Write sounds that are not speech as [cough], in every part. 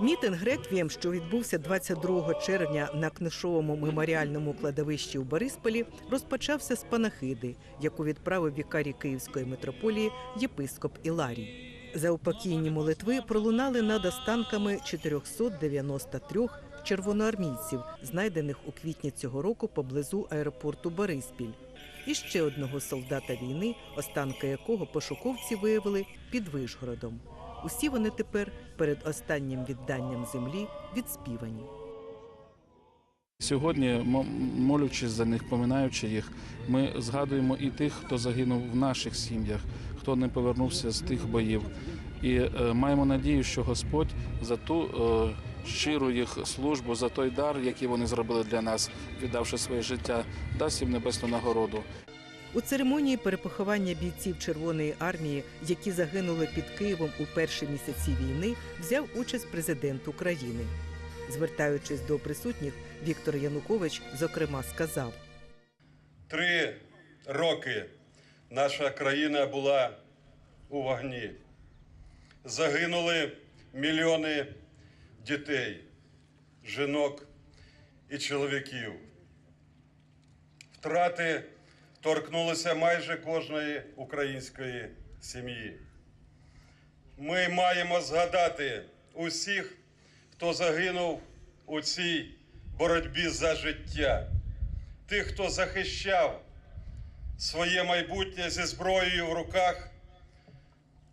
Мітинг реквієм, що відбувся 22 червня на книжовому меморіальному кладовищі у Борисполі, розпочався з панахиди, яку відправив вікарій Київської митрополії єпископ Іларій. Заупокійні молитви пролунали над останками 493 червоноармійців, знайдених у квітні цього року поблизу аеропорту Бориспіль. І ще одного солдата війни, останки якого пошуковці виявили під Вишгородом. Усі вони тепер перед останнім відданням землі відспівані. Сьогодні, м- молячись за них, поминаючи їх, ми згадуємо і тих, хто загинув в наших сім'ях, хто не повернувся з тих боїв. І е, маємо надію, що Господь за ту е, щиру їх службу, за той дар, який вони зробили для нас, віддавши своє життя, дасть їм небесну нагороду. У церемонії перепоховання бійців Червоної армії, які загинули під Києвом у перші місяці війни, взяв участь президент України. Звертаючись до присутніх, Віктор Янукович зокрема сказав: Три роки наша країна була у вогні. Загинули мільйони дітей, жінок і чоловіків. Втрати торкнулися майже кожної української сім'ї. Ми маємо згадати усіх, хто загинув у цій боротьбі за життя, тих, хто захищав своє майбутнє зі зброєю в руках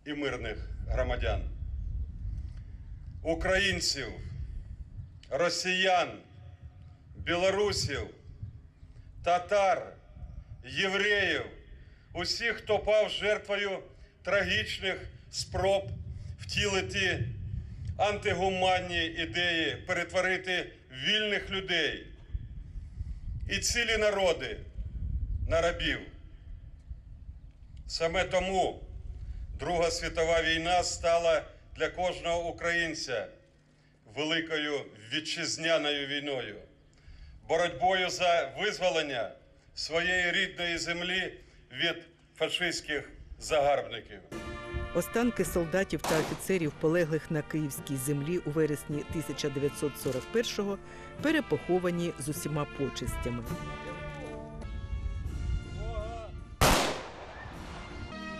і мирних громадян, українців, росіян, білорусів, татар, євреїв, усіх, хто пав жертвою трагічних спроб втілити антигуманні ідеї, перетворити вільних людей і цілі народи на рабів. Саме тому Друга світова війна стала для кожного українця великою вітчизняною війною, боротьбою за визволення своєї рідної землі від фашистських загарбників. Останки солдатів та офіцерів, полеглих на київській землі у вересні 1941-го, перепоховані з усіма почестями.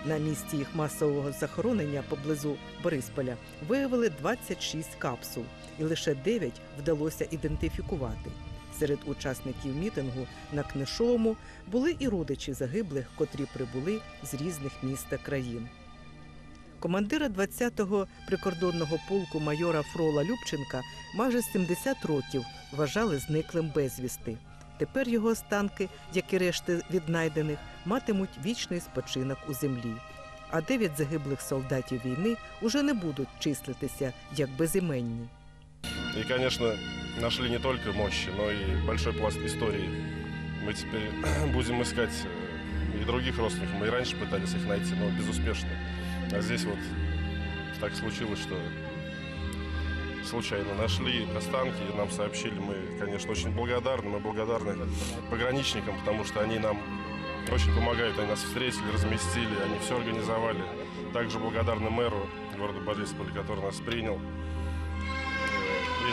На місці їх масового захоронення поблизу Борисполя виявили 26 капсул, і лише 9 вдалося ідентифікувати. Серед учасників мітингу на Книшовому були і родичі загиблих, котрі прибули з різних міст та країн. Командира 20-го прикордонного полку майора Фрола Любченка майже 70 років вважали зниклим безвісти. Тепер його останки, як і решти віднайдених, матимуть вічний спочинок у землі. А дев'ять загиблих солдатів війни уже не будуть числитися як безіменні. И, конечно, нашли не только мощи, но и большой пласт истории. Мы теперь [clears throat] будем искать э, и других родственников. Мы и раньше пытались их найти, но безуспешно. А здесь вот так случилось, что случайно нашли останки, и нам сообщили. Мы, конечно, очень благодарны. Мы благодарны пограничникам, потому что они нам очень помогают. Они нас встретили, разместили, они все организовали. Также благодарны мэру города Борисполя, который нас принял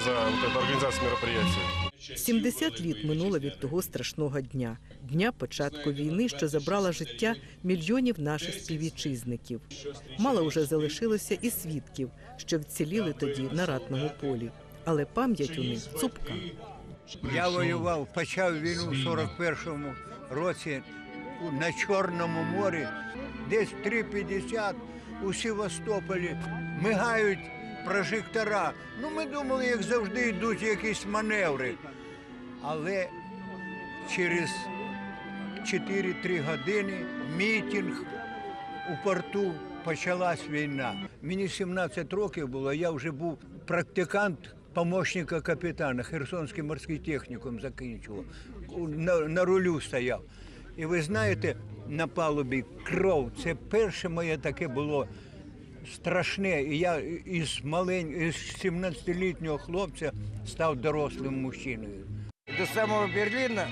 за организацию мероприятия. 70 літ минуло від того страшного дня дня початку війни, що забрала життя мільйонів наших співвітчизників. Мало вже залишилося і свідків, що вціліли тоді на ратному полі, але пам'ять у них цупка. Я воював, почав війну в 41-му році на Чорному морі, десь 3.50 у Севастополі мигають прожектора. Ну, ми думали, як завжди йдуть якісь маневри. Але через 4-3 години мітинг у порту почалась війна. Мені 17 років було, я вже був практикант помощника капітана, Херсонський морський технікум закінчував. На, на рулю стояв. І ви знаєте, на палубі кров. Це перше моє таке було страшне. І я із малень... із 17-літнього хлопця став дорослим мужчиною. До самого Берлина,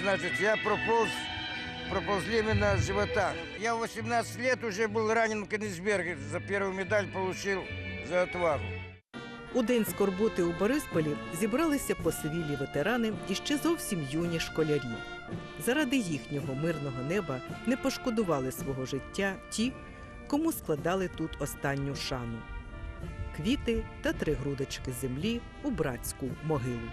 значит, я прополз, проползли мы на животах. Я в 18 лет уже был ранен в Кенигсберге, за первую медаль получил за отвагу. У день скорботи у Борисполі зібралися посивілі ветерани і ще зовсім юні школярі. Заради їхнього мирного неба не пошкодували свого життя ті, кому складали тут останню шану. Квіти та три грудочки землі у братську могилу.